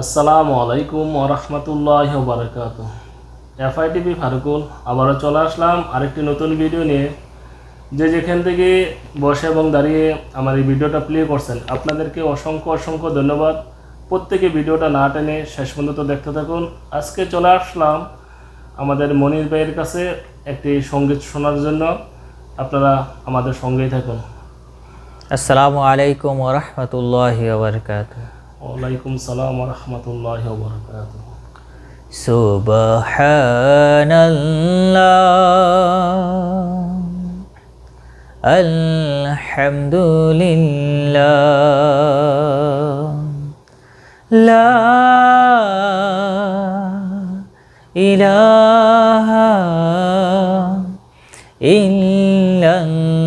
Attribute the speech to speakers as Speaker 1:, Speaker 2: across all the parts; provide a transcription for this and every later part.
Speaker 1: আসসালামু আলাইকুম ওরহমতুল্লাহ বারকাত এফআইটিভি ফারুকুল, আবারও চলে আসলাম আরেকটি নতুন ভিডিও নিয়ে। যে যেখান থেকে বসে এবং দাঁড়িয়ে আমার এই ভিডিওটা প্লে করছেন, আপনাদেরকে অসংখ্য অসংখ্য ধন্যবাদ। প্রত্যেকে ভিডিওটা না টেনে শেষ পর্যন্ত দেখতে থাকুন। আজকে চলে আসলাম আমাদের মনির ভাইয়ের কাছে একটি সংগীত শোনার জন্য। আপনারা আমাদের সঙ্গেই থাকুন।
Speaker 2: আসসালামু আলাইকুম ওরহমতুল্লাহ বরকাত
Speaker 1: ওয়ালাইকুম সালাম রহমতুল্লাহ বরকাত
Speaker 2: সুবহানাল্লাহ। আলহামদুলিল্লাহ। লা ইলাহা illallah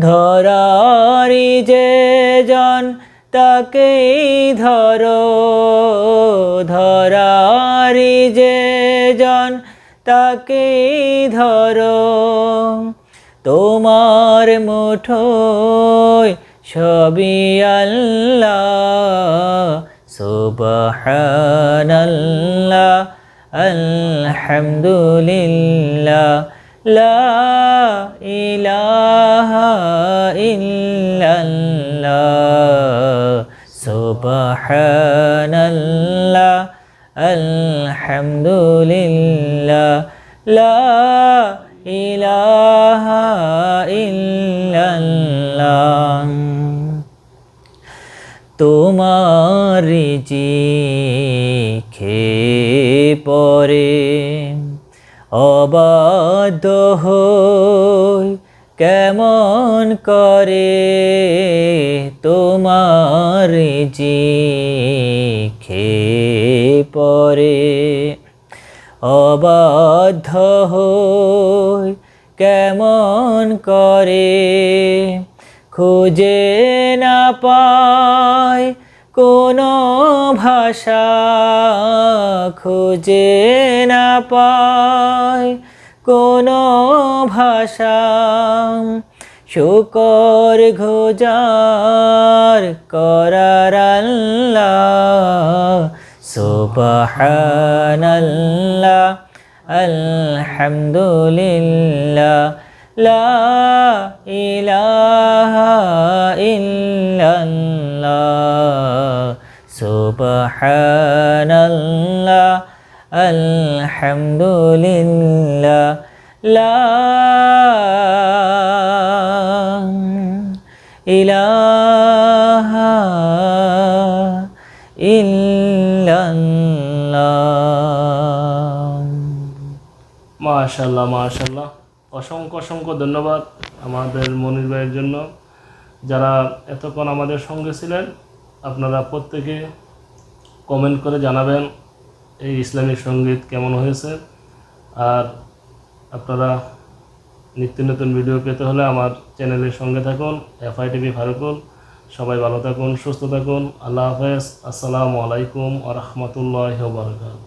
Speaker 2: ধরারি যে জন তাকেই ধরো, ধরারি যে জন তাকেই ধরো। তোমার মুঠোয় সবই আল্লাহ, সুবহানাল্লাহ, আলহামদুলিল্লাহ, লা ইলাহা ইল্লাল্লাহ। সুবহানাল্লাহ আলহামদুলিল্লাহ। লা ইলাহা ইল্লাল্লাহ। তোমার জি খে পরে অবাধ্য হই কেমন করে তোমার জি খে পরে অবাধ্য হই কেমন করে খুঁজে না পায় কোনো ভাষা, খুঁজে না পায় কোনো ভাষা? শুকর ঘোজার করার আল্লাহ সুবহানাল্লাহ আলহামদুলিল্লাহ লা ইলাহা ইল্লাল্লাহ সুবহানাল্লাহ আলহামদুলিল্লাহ ইলাহা ইল্লাল্লাহ।
Speaker 1: মাশাল্লাহ মাশাল্লাহ অসংখ্য অসংখ্য ধন্যবাদ আমাদের মনির ভাইয়ের জন্য। যারা এতক্ষণ আমাদের সঙ্গে ছিলেন, আপনারা প্রত্যেকে কমেন্ট করে জানাবেন। এই ইসলামী সংগীত কেমন হয়েছে? আর আপনারা নিত্য নতুন ভিডিও পেতে হলে আমার চ্যানেলের সঙ্গে থাকুন এফআই টিভি ফারুকুল সবাই ভালো থাকুন, সুস্থ থাকুন। আল্লাহ হাফেজ। আসসালামু আলাইকুম আ রহমতুল্লাহ বারকাত.